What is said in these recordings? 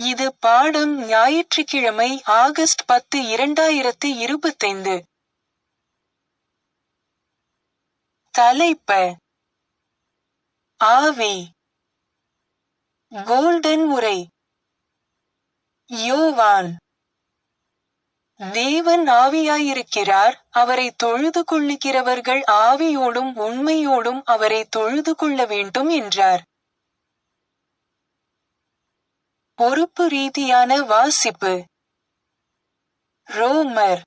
இது பாடம் ஞாயிற்றுக்கிழமை ஆகஸ்ட் பத்து இரண்டாயிரத்து இருபத்தைந்து. தலைப்ப ஆவி கோல்டன் உரை யோவான் தேவன் ஆவியாயிருக்கிறார் அவரை தொழுது கொள்ளுகிறவர்கள் ஆவியோடும் உண்மையோடும் அவரை தொழுது கொள்ள வேண்டும் என்றார். பொறுப்பு ரீதியான வாசிப்பு ரோமர்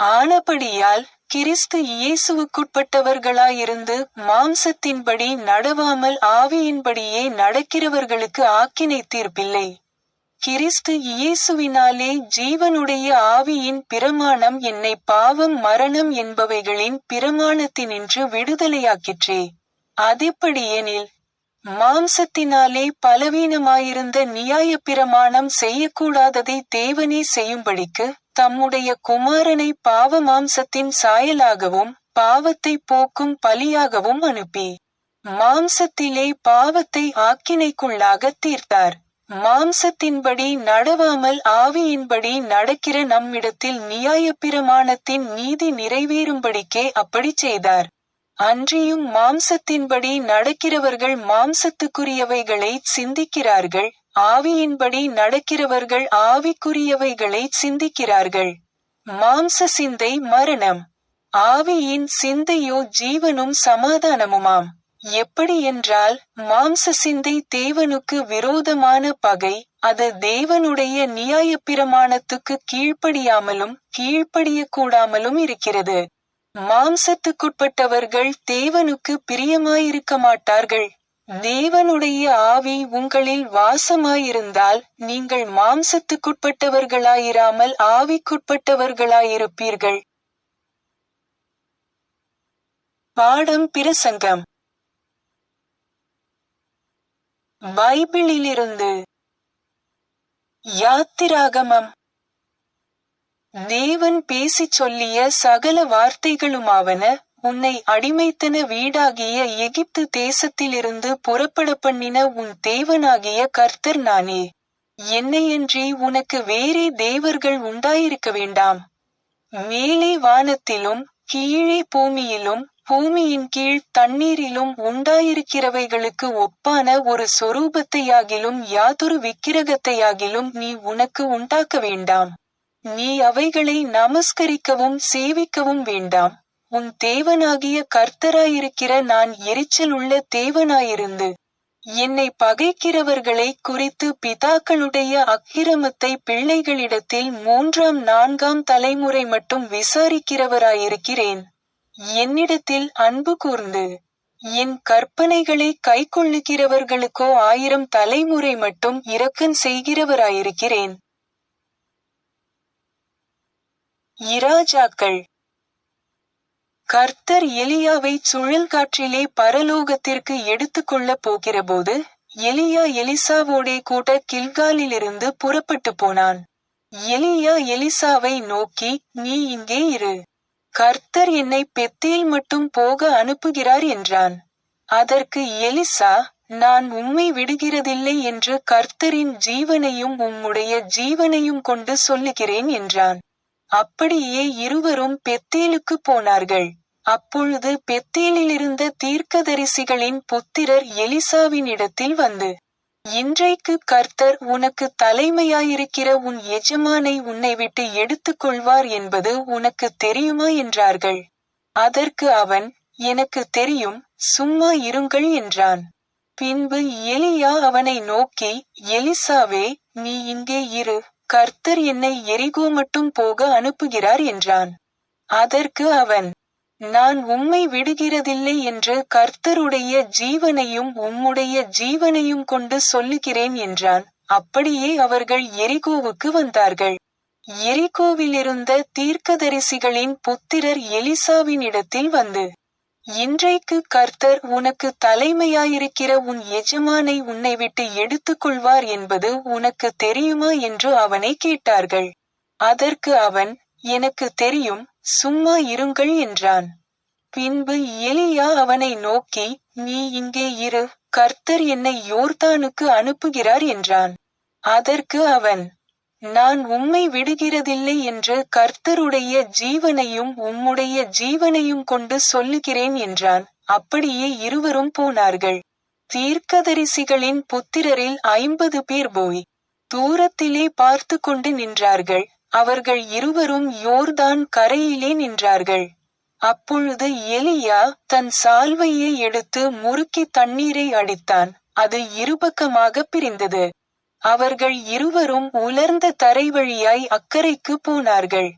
ஆனபடியால் கிறிஸ்து இயேசுவுக்குட்பட்டவர்களாயிருந்து மாம்சத்தின்படி நடவாமல் ஆவியின்படியே நடக்கிறவர்களுக்கு ஆக்கினை தீர்ப்பில்லை. கிறிஸ்து இயேசுவினாலே ஜீவனுடைய ஆவியின் பிரமாணம் என்னை பாவம் மரணம் என்பவைகளின் பிரமாணத்தினின்று விடுதலையாக்கிற்றே. அதெப்படியெனில் மாம்சத்தினாலே பலவீனமாயிருந்த நியாயப்பிரமாணம் செய்யக்கூடாததை தேவனே செய்யும்படிக்கு தம்முடைய குமாரனை பாவ மாம்சத்தின் சாயலாகவும் பாவத்தைப் போக்கும் பலியாகவும் அனுப்பி மாம்சத்திலே பாவத்தை ஆக்கினைக்குள்ளாகத் தீர்த்தார். மாம்சத்தின்படி நடவாமல் ஆவியின்படி நடக்கிற நம்மிடத்தில் நியாயப்பிரமாணத்தின் நீதி நிறைவேறும்படிக்கே அப்படிச் செய்தார். அன்றியும் மாம்சத்தின்படி நடக்கிறவர்கள் மாம்சத்துக்குரியவைகளைச் சிந்திக்கிறார்கள் ஆவியின்படி நடக்கிறவர்கள் ஆவிக்குரியவைகளைச் சிந்திக்கிறார்கள். மாம்ச சிந்தை மரணம். ஆவியின் சிந்தையோ ஜீவனும் சமாதானமுமாம். எப்படியென்றால் மாம்ச சிந்தை தேவனுக்கு விரோதமான பகை அது தேவனுடைய நியாயப்பிரமாணத்துக்குக் கீழ்ப்படியாமலும் கீழ்ப்படியக்கூடாமலும் இருக்கிறது. மாம்சத்துக்குட்பட்டவர்கள் தேவனுக்கு பிரியமாயிருக்க மாட்டார்கள். தேவனுடைய ஆவி உங்களில் வாசமாயிருந்தால் நீங்கள் மாம்சத்துக்குட்பட்டவர்களாயிராமல் ஆவிக்குட்பட்டவர்களாயிருப்பீர்கள். பாடம் பிரசங்கம். பைபிளிலிருந்து. யாத்திராகமம். தேவன் பேசிச் சொல்லிய சகல வார்த்தைகளுமாவன உன்னை அடிமைத்தன வீடாகிய எகிப்து தேசத்திலிருந்து புறப்படப்பண்ணின உன் தேவனாகிய கர்த்தர் நானே. என்னையன்றி உனக்கு வேறே தேவர்கள் உண்டாயிருக்க வேண்டாம். மேலே வானத்திலும் கீழே பூமியிலும் பூமியின் கீழ் தண்ணீரிலும் உண்டாயிருக்கிறவைகளுக்கு ஒப்பான ஒரு சொரூபத்தையாகிலும் யாதொரு விக்கிரகத்தையாகிலும் நீ உனக்கு உண்டாக்க வேண்டாம். நீ அவைகளை நமஸ்கரிக்கவும் சேவிக்கவும் வேண்டாம். உன் தேவனாகிய கர்த்தராயிருக்கிற நான் எரிச்சல் உள்ள தேவனாயிருந்து என்னை பகைக்கிறவர்களை குறித்து பிதாக்களுடைய அக்கிரமத்தை பிள்ளைகளிடத்தில் மூன்றாம் நான்காம் தலைமுறை மட்டும் விசாரிக்கிறவராயிருக்கிறேன். என்னிடத்தில் அன்பு கூர்ந்து என் கற்பனைகளை கைக்கொள்ளுகிறவர்களுக்கோ ஆயிரம் தலைமுறை மட்டும் இரக்கன் செய்கிறவராயிருக்கிறேன். இராஜாக்கள் கர்த்தர் எலியாவைச் சுழல்காற்றிலே பரலோகத்திற்கு எடுத்துக்கொள்ளப் போகிறபோது எலியா எலிசாவோடே கூட கில்காலிலிருந்து புறப்பட்டுப் போனான். எலியா எலிசாவை நோக்கி நீ இங்கே இரு. கர்த்தர் என்னை பெத்தேல் மட்டும் போக அனுப்புகிறார் என்றான். அதற்கு எலிசா நான் உம்மை விடுகிறதில்லை என்று கர்த்தரின் ஜீவனையும் உம்முடைய ஜீவனையும் கொண்டு சொல்லுகிறேன் என்றான். அப்படியே இருவரும் பெத்தேலுக்குப் போனார்கள். அப்பொழுது பெத்தேலிலிருந்த தீர்க்கதரிசிகளின் புத்திரர் எலிசாவின் இடத்தில் வந்து இன்றைக்கு கர்த்தர் உனக்கு தலைமையாயிருக்கிற உன் எஜமானை உன்னை விட்டு எடுத்துக் கொள்வார் என்பது உனக்கு தெரியுமா என்றார்கள். அதற்கு அவன் எனக்கு தெரியும் சும்மா இருங்கள் என்றான். பின்பு எலியா அவனை நோக்கி எலிசாவே நீ இங்கே இரு கர்த்தர் என்னை எரிகோ மட்டும் போக அனுப்புகிறார் என்றான். அதற்கு அவன் நான் உம்மை விடுகிறதில்லை என்று கர்த்தருடைய ஜீவனையும் உம்முடைய ஜீவனையும் கொண்டு சொல்லுகிறேன் என்றான். அப்படியே அவர்கள் எரிகோவுக்கு வந்தார்கள். எரிகோவிலிருந்த தீர்க்கதரிசிகளின் புத்திரர் எலிசாவினிடத்தில் வந்து இன்றைக்கு கர்த்தர் உனக்கு தலைமையாயிருக்கிற உன் எஜமானை உன்னை விட்டு எடுத்துக்கொள்வார் என்பது உனக்கு தெரியுமா என்று அவனை கேட்டார்கள். அதற்கு அவன் எனக்கு தெரியும் சும்மா இருங்கள் என்றான். பின்பு எலியா அவனை நோக்கி நீ இங்கே இரு கர்த்தர் என்னை யோர்தானுக்கு அனுப்புகிறார் என்றான். அதற்கு அவன் நான் உம்மை விடுகிறதில்லை என்று கர்த்தருடைய ஜீவனையும் உம்முடைய ஜீவனையும் கொண்டு சொல்லுகிறேன் என்றான். அப்படியே இருவரும் போனார்கள். தீர்க்கதரிசிகளின் புத்திரரில் ஐம்பது பேர் போய் தூரத்திலே பார்த்து கொண்டு நின்றார்கள். அவர்கள் இருவரும் யோர்தான் கரையிலே நின்றார்கள். அப்பொழுது எலியா தன் சால்வையை எடுத்து முறுக்கி தண்ணீரை அடித்தான். அது இருபக்கமாக பிரிந்தது. அவர்கள் இருவரும் உலர்ந்த தரை வழியாய் அக்கறைக்கு போனார்கள்.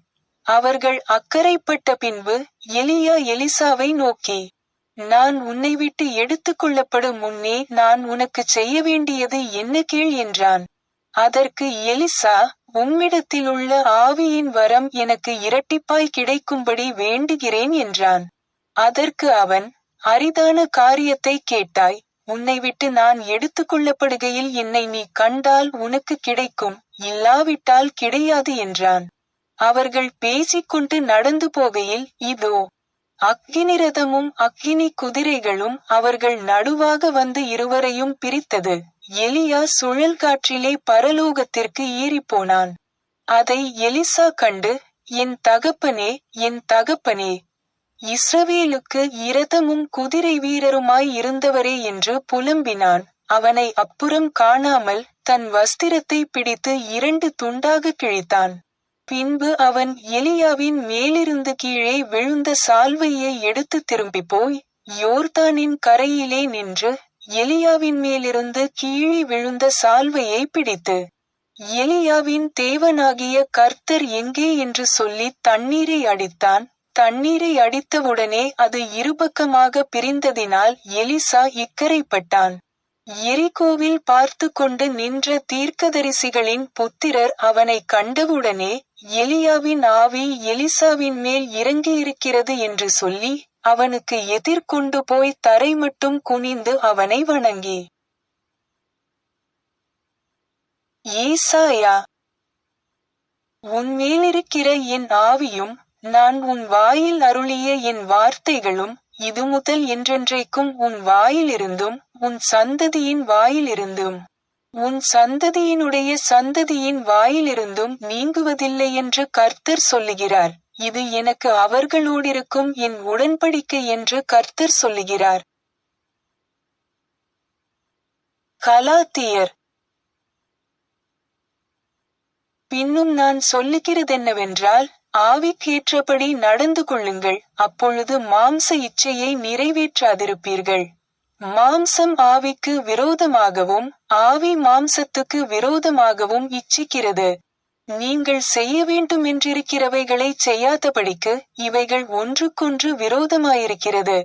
அவர்கள் அக்கறைப்பட்ட பின்பு எலியா எலிசாவை நோக்கி நான் உன்னை விட்டு எடுத்துக் கொள்ளப்படும் முன்னே நான் உனக்கு செய்ய வேண்டியது என்ன கேள் என்றான். அதற்கு எலிசா உம்மிடத்திலுள்ள ஆவியின் வரம் எனக்கு இரட்டிப்பாய் கிடைக்கும்படி வேண்டுகிறேன் என்றான். அதற்கு அவன் அரிதான காரியத்தை கேட்டாய் உன்னை விட்டு நான் எடுத்துக்கொள்ளப்படுகையில் என்னை நீ கண்டால் உனக்கு கிடைக்கும் இல்லாவிட்டால் கிடையாது என்றான். அவர்கள் பேசிக்கொண்டு நடந்து போகையில் இதோ அக்கினி ரதமும் அக்கினி குதிரைகளும் அவர்கள் நடுவாக வந்து இருவரையும் பிரித்தது. எலியா சுழல் காற்றிலே பரலோகத்திற்கு ஏறிப்போனான். அதை எலிசா கண்டு என் தகப்பனே என் தகப்பனே இஸ்ரவேலுக்கு இரதமும் குதிரை வீரருமாய் இருந்தவரே என்று புலம்பினான். அவனை அப்புறம் காணாமல் தன் வஸ்திரத்தை பிடித்து இரண்டு துண்டாக கிழித்தான். பின்பு அவன் எலியாவின் மேலிருந்து கீழே விழுந்த சால்வையை எடுத்து திரும்பி போய் யோர்தானின் கரையிலே நின்று எலியாவின் மேலிருந்து கீழே விழுந்த சால்வையை பிடித்து எலியாவின் தேவனாகிய கர்த்தர் எங்கே என்று சொல்லி தண்ணீரை அடித்தான். தண்ணீரை அடித்தவுடனே அது இருபக்கமாக பிரிந்ததினால் எலிசா இக்கரைப்பட்டான். எரிகோவில் பார்த்து கொண்டு நின்ற தீர்க்கதரிசிகளின் புத்திரர் அவனை கண்டவுடனே எலியாவின் ஆவி எலிசாவின் மேல் இறங்கியிருக்கிறது என்று சொல்லி அவனுக்கு எதிர்கொண்டு போய் தரை மட்டும் குனிந்து அவனை வணங்கி. ஏசாயா உன் மேலிருக்கிற என் ஆவியும் நான் உன் வாயில் அருளிய என் வார்த்தைகளும் இது முதல் என்றென்றைக்கும் உன் வாயிலிருந்தும் உன் சந்ததியின் வாயிலிருந்தும். உன் சந்ததியினுடைய சந்ததியின் வாயிலிருந்தும் நீங்குவதில்லை என்று கர்த்தர் சொல்லுகிறார். இது எனக்கு அவர்களோடிருக்கும் என் உடன்படிக்கை என்று கர்த்தர் சொல்லுகிறார். கலாத்தியர். பின்னும் நான் சொல்லுகிறதென்னவென்றால் ஆவிக்கேற்றபடி நடந்து கொள்ளுங்கள். அப்பொழுது மாம்ச இச்சையை நிறைவேற்றாதிருப்பீர்கள். மாம்சம் ஆவிக்கு விரோதமாகவும் ஆவி மாம்சத்துக்கு விரோதமாகவும் இச்சிக்கிறது. நீங்கள் செய்ய வேண்டும் என்றிருக்கிறவைகளை செய்யாதபடிக்கு இவைகள் ஒன்றுக்கொன்று விரோதமாயிருக்கிறது.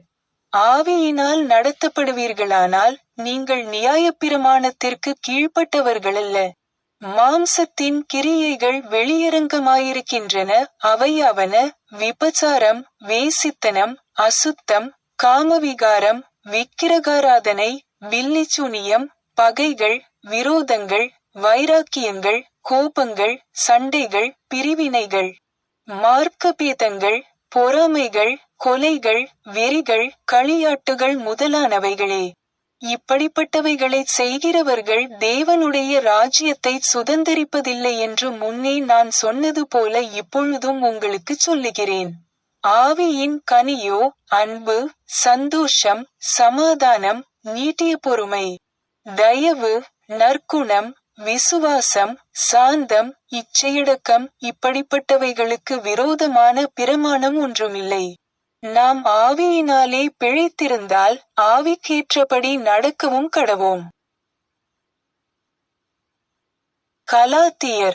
ஆவியினால் நடத்தப்படுவீர்களானால் நீங்கள் நியாயப்பிரமாணத்திற்கு கீழ்ப்பட்டவர்களல்ல. மாம்சத்தின் கிரியைகள் வெளியரங்கமாயிருக்கின்றன. அவையாவன விபச்சாரம் வேசித்தனம் அசுத்தம் காமவிகாரம் விக்கிரகாராதனை வில்லிச்சுனியம் பகைகள் விரோதங்கள் வைராக்கியங்கள் கோபங்கள் சண்டைகள் பிரிவினைகள் மார்க்கபேதங்கள் பொறாமைகள் கொலைகள் வெறிகள் களியாட்டுகள் முதலானவைகளே. இப்படிப்பட்டவைகளைச் செய்கிறவர்கள் தேவனுடைய ராஜ்யத்தை சுதந்தரிப்பதில்லை என்று முன்னே நான் சொன்னது போல இப்பொழுதும் உங்களுக்குச் சொல்லுகிறேன். ஆவியின் கனியோ அன்பு சந்தோஷம் சமாதானம் நீட்டிய பொறுமை தயவு நற்குணம் விசுவாசம் சாந்தம் இச்சையடக்கம் இப்படிப்பட்டவைகளுக்கு விரோதமான பிரமாணம் ஒன்றுமில்லை. நாம் ஆவியினாலே பிழைத்திருந்தால் ஆவிக்கேற்றபடி நடக்கவும் கடவோம். கலாத்தியர்.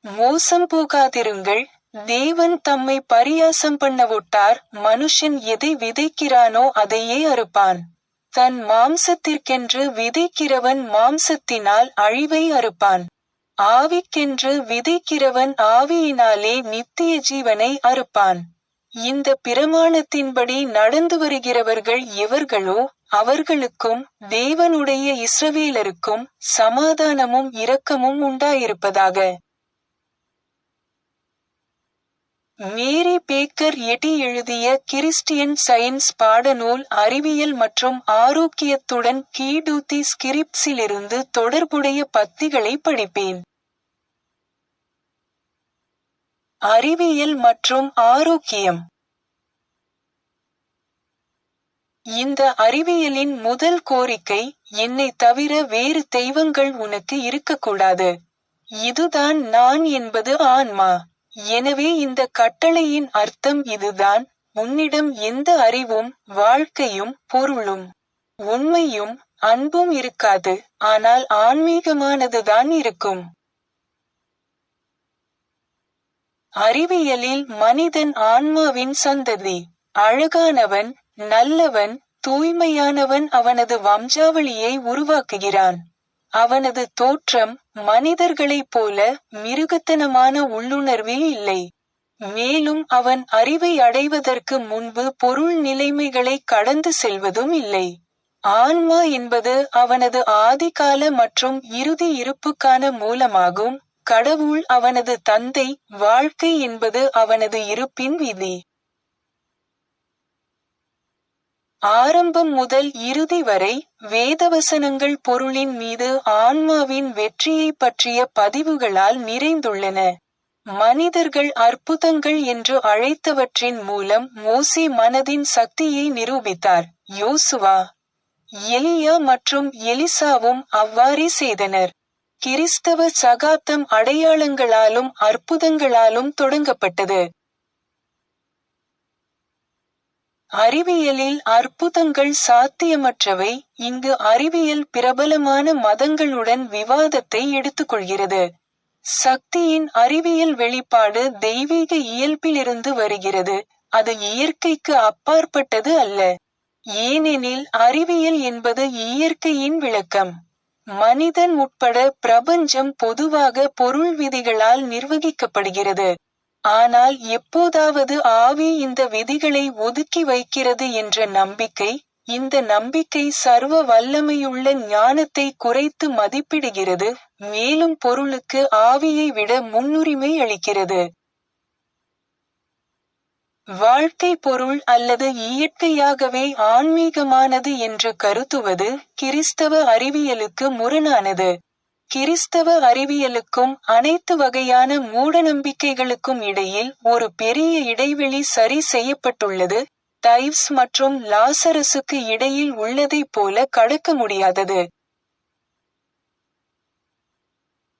மோசம் போகாதிருங்கள். தேவன் தம்மை பரியாசம் பண்ணவுட்டார் மனுஷன் எதை விதைக்கிறானோ அதையே அறுப்பான். தன் மாம்சத்திற்கென்று விதைக்கிறவன் மாம்சத்தினால் அழிவை அறுப்பான். ஆவிக்கென்று விதைக்கிறவன் ஆவியினாலே நித்திய ஜீவனை அறுப்பான். இந்த பிரமாணத்தின்படி நடந்து வருகிறவர்கள் எவர்களோ அவர்களுக்கும் தேவனுடைய இஸ்ரவேலருக்கும் சமாதானமும் இரக்கமும் உண்டாயிருப்பதாக. மேரி பேக்கர் எட்டி எழுதிய கிறிஸ்டியன் சயின்ஸ் பாடநூல் அறிவியல் மற்றும் ஆரோக்கியத்துடன் கீடூத்தி ஸ்கிரிப்ஸிலிருந்து தொடர்புடைய பத்திகளை படிப்பேன். அறிவியல் மற்றும் ஆரோக்கியம். இந்த அறிவியலின் முதல் கோரிக்கை என்னை தவிர வேறு தெய்வங்கள் உனக்கு இருக்கக்கூடாது. இதுதான் நான் என்பது ஆன்மா. எனவே இந்த கட்டளையின் அர்த்தம் இதுதான். உன்னிடம் எந்த அறிவும் வாழ்க்கையும் பொருளும் உண்மையும் அன்பும் இருக்காது. ஆனால் ஆன்மீகமானதுதான் இருக்கும். அறிவியலில் மனிதன் ஆன்மாவின் சந்ததி. அழகானவன் நல்லவன் தூய்மையானவன் அவனது வம்சாவளியை உருவாக்குகிறான். அவனது தோற்றம் மனிதர்களைப் போல மிருகத்தனமான உள்ளுணர்வில் இல்லை. மேலும் அவன் அறிவை அடைவதற்கு முன்பு பொருள் நிலைமைகளை கடந்து செல்வதும் இல்லை. ஆன்மா என்பது அவனது ஆதிகால மற்றும் இறுதி இருப்புக்கான மூலமாகும். கடவுள் அவனது தந்தை வாழ்க்கை என்பது அவனது இருப்பின் விதி. ஆரம்பம் முதல் இறுதி வரை வேதவசனங்கள் பொருளின் மீது ஆன்மாவின் வெற்றியை பற்றிய பதிவுகளால் நிறைந்துள்ளன. மனிதர்கள் அற்புதங்கள் என்று அழைத்தவற்றின் மூலம் மோசி மனதின் சக்தியை நிரூபித்தார். யோசுவா எலியா மற்றும் எலிசாவும் அவ்வாறே செய்தனர். கிறிஸ்தவ சகாப்தம் அடையாளங்களாலும் அற்புதங்களாலும் தொடங்கப்பட்டது. அறிவியலில் அற்புதங்கள் சாத்தியமற்றவை இங்கு அறிவியல் பிரபலமான மதங்களுடன் விவாதத்தை எடுத்துக்கொள்கிறது. சக்தியின் அறிவியல் வெளிப்பாடு தெய்வீக இயல்பிலிருந்து வருகிறது அது இயற்கைக்கு அப்பாற்பட்டது அல்ல. ஏனெனில் அறிவியல் என்பது இயற்கையின் விளக்கம். மனிதன் உட்பட பிரபஞ்சம் பொதுவாக பொருள் விதிகளால் நிர்வகிக்கப்படுகிறது. ஆனால் எப்போதாவது ஆவி இந்த விதிகளை ஒதுக்கி வைக்கிறது என்ற நம்பிக்கை இந்த நம்பிக்கை சர்வ வல்லமையுள்ள ஞானத்தை குறைத்து மதிப்பிடுகிறது மேலும் பொருளுக்கு ஆவியை விட முன்னுரிமை அளிக்கிறது. வாழ்க்கை பொருள் அல்லது இயற்கையாகவே ஆன்மீகமானது என்று கருத்துவது கிறிஸ்தவ அறிவியலுக்கு முரணானது. கிறிஸ்தவ அறிவியலுக்கும் அனைத்து வகையான மூடநம்பிக்கைகளுக்கும் இடையில் ஒரு பெரிய இடைவெளி சரி செய்யப்பட்டுள்ளது. டைவ்ஸ் மற்றும் லாசரசுக்கு இடையில் உள்ளதைப் போல கடக்க முடியாதது.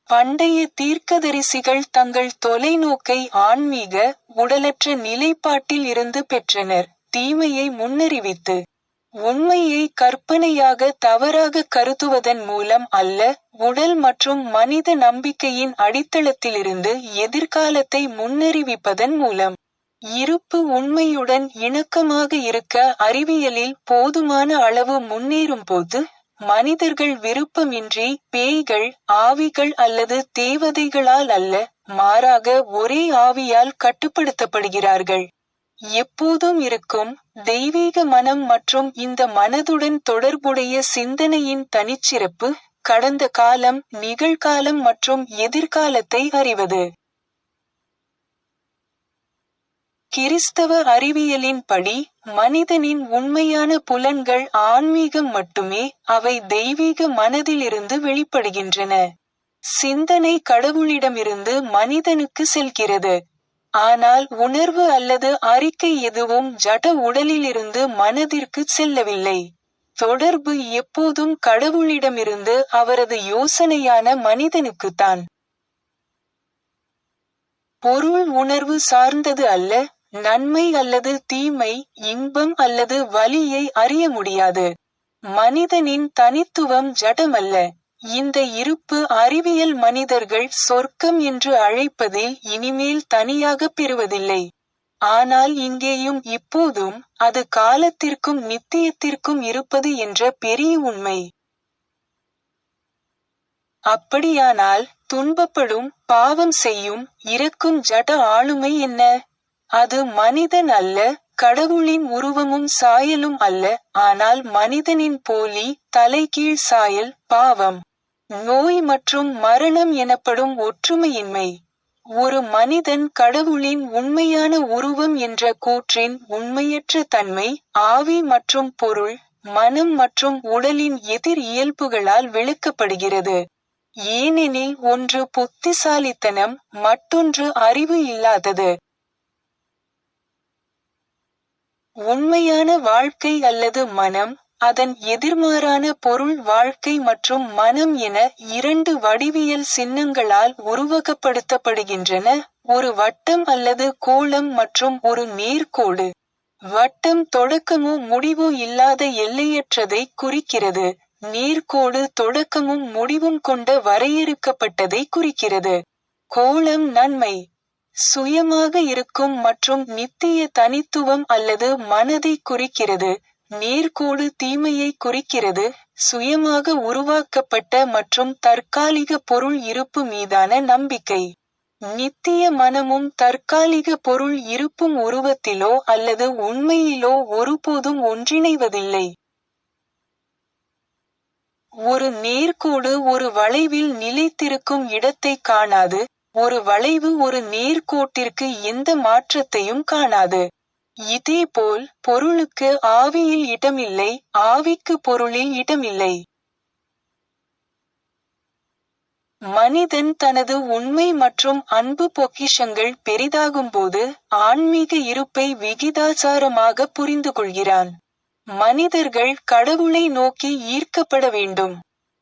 பண்டைய தீர்க்கதரிசிகள் தங்கள் தொலைநோக்கை ஆன்மீக உடலற்ற நிலைப்பாட்டில் இருந்து பெற்றனர். தீமையை முன்னறிவித்து உண்மையை கற்பனையாக தவறாக கருதுவதன் மூலம் அல்ல உடல் மற்றும் மனித நம்பிக்கையின் அடித்தளத்திலிருந்து எதிர்காலத்தை முன்னறிவிப்பதன் மூலம். இருப்பு உண்மையுடன் இணக்கமாக இருக்க அறிவியலில் போதுமான அளவு முன்னேறும் போது மனிதர்கள் விருப்பமின்றி பேய்கள் ஆவிகள் அல்லது தேவதைகளால் அல்ல மாறாக ஒரே ஆவியால் கட்டுப்படுத்தப்படுகிறார்கள். எப்போதும் இருக்கும் தெய்வீக மனம் மற்றும் இந்த மனதுடன் தொடர்புடைய சிந்தனையின் தனிச்சிறப்பு கடந்த காலம் நிகழ்காலம் மற்றும் எதிர்காலத்தை அறிவது. கிறிஸ்தவ அறிவியலின்படி மனிதனின் உண்மையான புலன்கள் ஆன்மீகம் மட்டுமே அவை தெய்வீக மனதிலிருந்து வெளிப்படுகின்றன. சிந்தனை கடவுளிடமிருந்து மனிதனுக்கு செல்கிறது. ஆனால் உணர்வு அல்லது அறிக்கை எதுவும் ஜட உடலிலிருந்து மனதிற்கு செல்லவில்லை. தொடர்பு எப்போதும் கடவுளிடமிருந்து அவரது யோசனையான மனிதனுக்குத்தான். பொருள் உணர்வு சார்ந்தது அல்ல நன்மை அல்லது தீமை இன்பம் அல்லது வலியை அறிய முடியாது. மனிதனின் தனித்துவம் ஜடமல்ல. இந்த இருப்பு அறிவியல் மனிதர்கள் சொர்க்கம் என்று அழைப்பதில் இனிமேல் தனியாக பெறுவதில்லை. ஆனால் இங்கேயும் இப்போதும் அது காலத்திற்கும் நித்தியத்திற்கும் இருப்பது என்ற பெரிய உண்மை. அப்படியானால் துன்பப்படும் பாவம் செய்யும் இறக்கும் ஜட ஆளுமை என்ன? அது மனிதன் அல்ல கடவுளின் உருவமும் சாயலும் அல்ல ஆனால் மனிதனின் போலி தலைகீழ் சாயல் பாவம். நோய் மற்றும் மரணம் எனப்படும் ஒற்றுமையின்மை. ஒரு மனிதன் கடவுளின் உண்மையான உருவம் என்ற கூற்றின் உண்மையற்ற தன்மை ஆவி மற்றும் பொருள் மனம் மற்றும் உடலின் எதிர் இயல்புகளால் விளக்கப்படுகிறது. ஏனெனில் ஒன்று புத்திசாலித்தனம் மற்றொன்று அறிவு இல்லாதது. உண்மையான வாழ்க்கை அல்லது மனம் அதன் எதிர்மாறான பொருள் வாழ்க்கை மற்றும் மனம் என இரண்டு வடிவியல் சின்னங்களால் உருவகப்படுத்தப்படுகின்றன. ஒரு வட்டம் அல்லது கோளம் மற்றும் ஒரு நேர்கோடு. வட்டம் தொடக்கமோ முடிவோ இல்லாத எல்லையற்றதை குறிக்கிறது. நேர்கோடு தொடக்கமும் முடிவும் கொண்ட வரையறுக்கப்பட்டதை குறிக்கிறது. கோளம் நன்மை. சுயமாக இருக்கும் மற்றும் நித்திய தனித்துவம் அல்லது மனதை குறிக்கிறது நேர்கோடு தீமையை குறிக்கிறது சுயமாக உருவாக்கப்பட்ட மற்றும் தற்காலிக பொருள் இருப்பு மீதான நம்பிக்கை. நித்திய மனமும் தற்காலிக பொருள் இருப்பும் உருவத்திலோ அல்லது உண்மையிலோ ஒருபோதும் ஒன்றிணைவதில்லை. ஒரு நேர்கோடு ஒரு வளைவில் நிலைத்திருக்கும் இடத்தை காணாது ஒரு வளைவு ஒரு நேர்கோட்டிற்கு எந்த மாற்றத்தையும் காணாது. இதேபோல் பொருளுக்கு ஆவியில் இடமில்லை ஆவிக்கு பொருளில் இடமில்லை. மனிதன் தனது உண்மை மற்றும் அன்பு பொக்கிஷங்கள் பெரிதாகும்போது ஆன்மீக இருப்பை விகிதாசாரமாக புரிந்து கொள்கிறான் மனிதர்கள் கடவுளை நோக்கி ஈர்க்கப்பட வேண்டும்.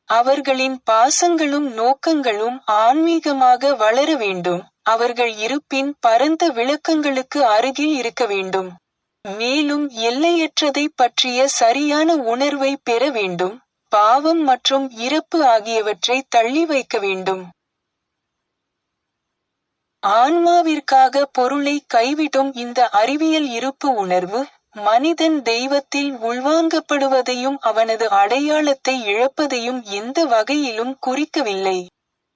அவர்களின் பாசங்களும் நோக்கங்களும் ஆன்மீகமாக வளர வேண்டும். அவர்கள் இருப்பின் பரந்த விளக்கங்களுக்கு அருகில் இருக்க வேண்டும். மேலும் எல்லையற்றதை பற்றிய சரியான உணர்வை பெற வேண்டும். பாவம் மற்றும் இறப்பு ஆகியவற்றை தள்ளி வைக்க வேண்டும். ஆன்மாவிற்காக பொருளை கைவிடும் இந்த அறிவியல் இருப்பு உணர்வு மனிதன் தெய்வத்தில் உள்வாங்கப்படுவதையும் அவனது அடையாளத்தை இழப்பதையும் எந்த வகையிலும் குறிக்கவில்லை.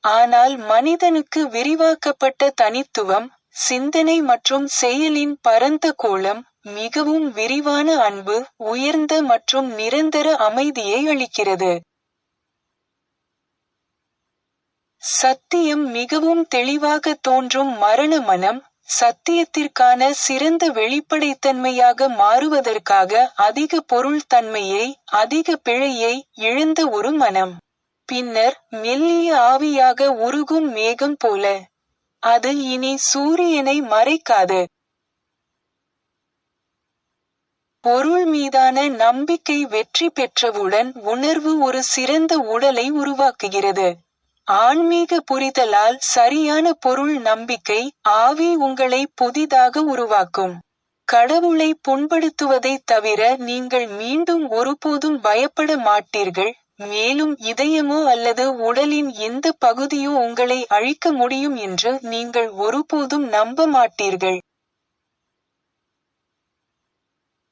ஆனால் மனிதனுக்கு விரிவாக்கப்பட்ட தனித்துவம் சிந்தனை மற்றும் செயலின் பரந்த கோலம் மிகவும் விரிவான அன்பு உயர்ந்த மற்றும் நிரந்தர அமைதியை அளிக்கிறது. சத்தியம் மிகவும் தெளிவாக தோன்றும் மரண மனம் சத்தியத்திற்கான சிறந்த வெளிப்படைத்தன்மையாக மாறுவதற்காக அதிக பொருள் தன்மையை அதிக பிழையை இழந்த ஒரு மனம். பின்னர் மெல்லிய ஆவியாக உருகும் மேகம் போல. அது இனி சூரியனை மறைக்காது. பொருள் மீதான நம்பிக்கை வெற்றி பெற்றவுடன் உணர்வு ஒரு சிறந்த உடலை உருவாக்குகிறது. ஆன்மீக புரிதலால் சரியான பொருள் நம்பிக்கை ஆவி உங்களை புதிதாக உருவாக்கும். கடவுளை புண்படுத்துவதை தவிர நீங்கள் மீண்டும் ஒருபோதும் பயப்பட மாட்டீர்கள். மேலும் இதயமோ அல்லது உடலின் எந்த பகுதியோ உங்களை அழிக்க முடியும் என்று நீங்கள் ஒருபோதும் நம்ப மாட்டீர்கள்.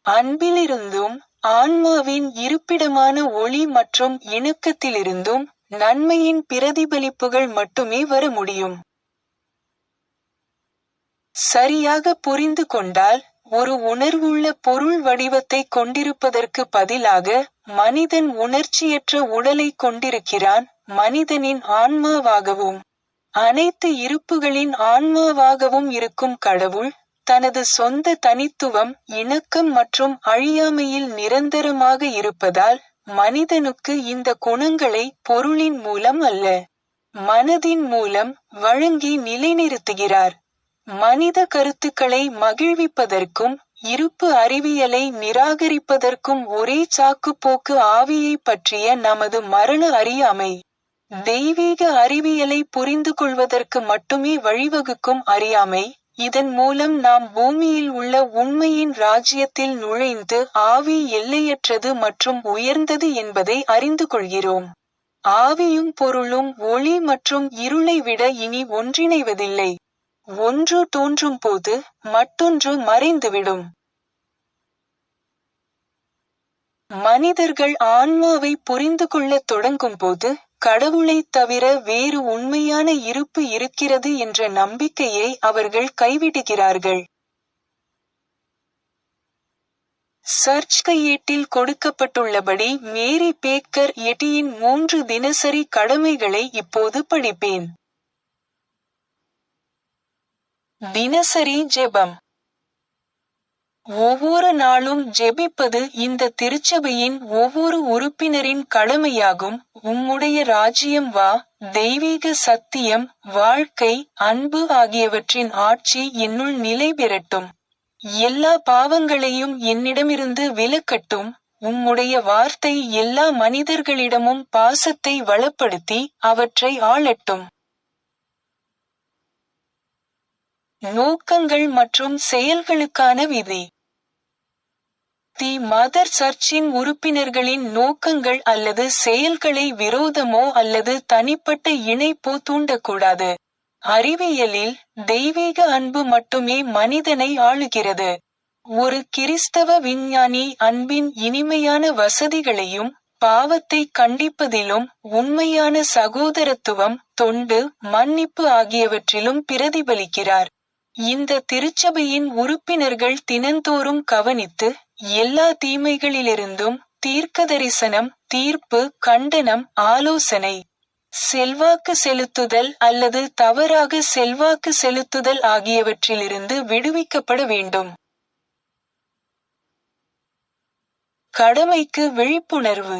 அன்பிலிருந்தும் ஆன்மாவின் இருப்பிடமான ஒளி மற்றும் இணக்கத்திலிருந்தும் நன்மையின் பிரதிபலிப்புகள் மட்டுமே வர முடியும். சரியாக புரிந்து கொண்டால் ஒரு உணர்வுள்ள பொருள் வடிவத்தை கொண்டிருப்பதற்கு பதிலாக மனிதன் உணர்ச்சியற்ற உடலை கொண்டிருக்கிறான் மனிதனின் ஆன்மாவாகவும் அனைத்து இருப்புகளின் ஆன்மாவாகவும் இருக்கும் கடவுள் தனது சொந்த தனித்துவம் இணக்கம் மற்றும் அழியாமையில் நிரந்தரமாக இருப்பதால் மனிதனுக்கு இந்த குணங்களை பொருளின் மூலம் அல்ல மனதின் மூலம் வழங்கி நிலைநிறுத்துகிறார். மனித கருத்துக்களை மகிழ்விப்பதற்கும் இருப்பு அறிவியலை நிராகரிப்பதற்கும் ஒரே சாக்குப்போக்கு ஆவியை பற்றிய நமது மரண அறியாமை. தெய்வீக அறிவியலை புரிந்து கொள்வதற்கு மட்டுமே வழிவகுக்கும் அறியாமை. இதன் மூலம் நாம் பூமியில் உள்ள உண்மையின் ராஜ்யத்தில் நுழைந்து ஆவி எல்லையற்றது மற்றும் உயர்ந்தது என்பதை அறிந்து கொள்கிறோம். ஆவியும் பொருளும் ஒளி மற்றும் இருளை விட இனி ஒன்றிணைவதில்லை. ஒன்று தோன்றும் போது மற்றொன்று மறைந்துவிடும். மனிதர்கள் ஆன்மாவை புரிந்து கொள்ளத் தொடங்கும் போது கடவுளைத் தவிர வேறு உண்மையான இருப்பு இருக்கிறது என்ற நம்பிக்கையை அவர்கள் கைவிடுகிறார்கள். சர்ச் கையேட்டில் கொடுக்கப்பட்டுள்ளபடி மேரி பேக்கர் எட்டியின் மூன்று தினசரி கடமைகளை இப்போது படிப்பேன். தினசரி ஜெபம் ஒவ்வொரு நாளும் ஜெபிப்பது இந்த திருச்சபையின் ஒவ்வொரு உறுப்பினரின் கடமையாகும் உம்முடைய ராஜ்யம் வா தெய்வீக சத்தியம் வாழ்க்கை அன்பு ஆகியவற்றின் ஆட்சி என்னுள் நிலை பெறட்டும். எல்லா பாவங்களையும் என்னிடமிருந்து விலக்கட்டும் உம்முடைய வார்த்தை எல்லா மனிதர்களிடமும் பாசத்தை வளப்படுத்தி அவற்றை ஆளட்டும். நோக்கங்கள் மற்றும் செயல்களுக்கான விதி தி மதர் சர்ச்சின் உறுப்பினர்களின் நோக்கங்கள் அல்லது செயல்களை விரோதமோ அல்லது தனிப்பட்ட இணைப்போ தூண்டக்கூடாது. அறிவியலில் தெய்வீக அன்பு மட்டுமே மனிதனை ஆளுகிறது. ஒரு கிறிஸ்தவ விஞ்ஞானி அன்பின் இனிமையான வசதிகளையும் பாவத்தை கண்டிப்பதிலும் உண்மையான சகோதரத்துவம் தொண்டு மன்னிப்பு ஆகியவற்றிலும் பிரதிபலிக்கிறார். இந்த திருச்சபையின் உறுப்பினர்கள் தினந்தோறும் கவனித்து எல்லா தீமைகளிலிருந்தும் தீர்க்க தரிசனம் தீர்ப்பு கண்டனம் ஆலோசனை செல்வாக்கு செலுத்துதல் அல்லது தவறாக செல்வாக்கு செலுத்துதல் ஆகியவற்றிலிருந்து விடுவிக்கப்பட வேண்டும். கடமைக்கு விழிப்புணர்வு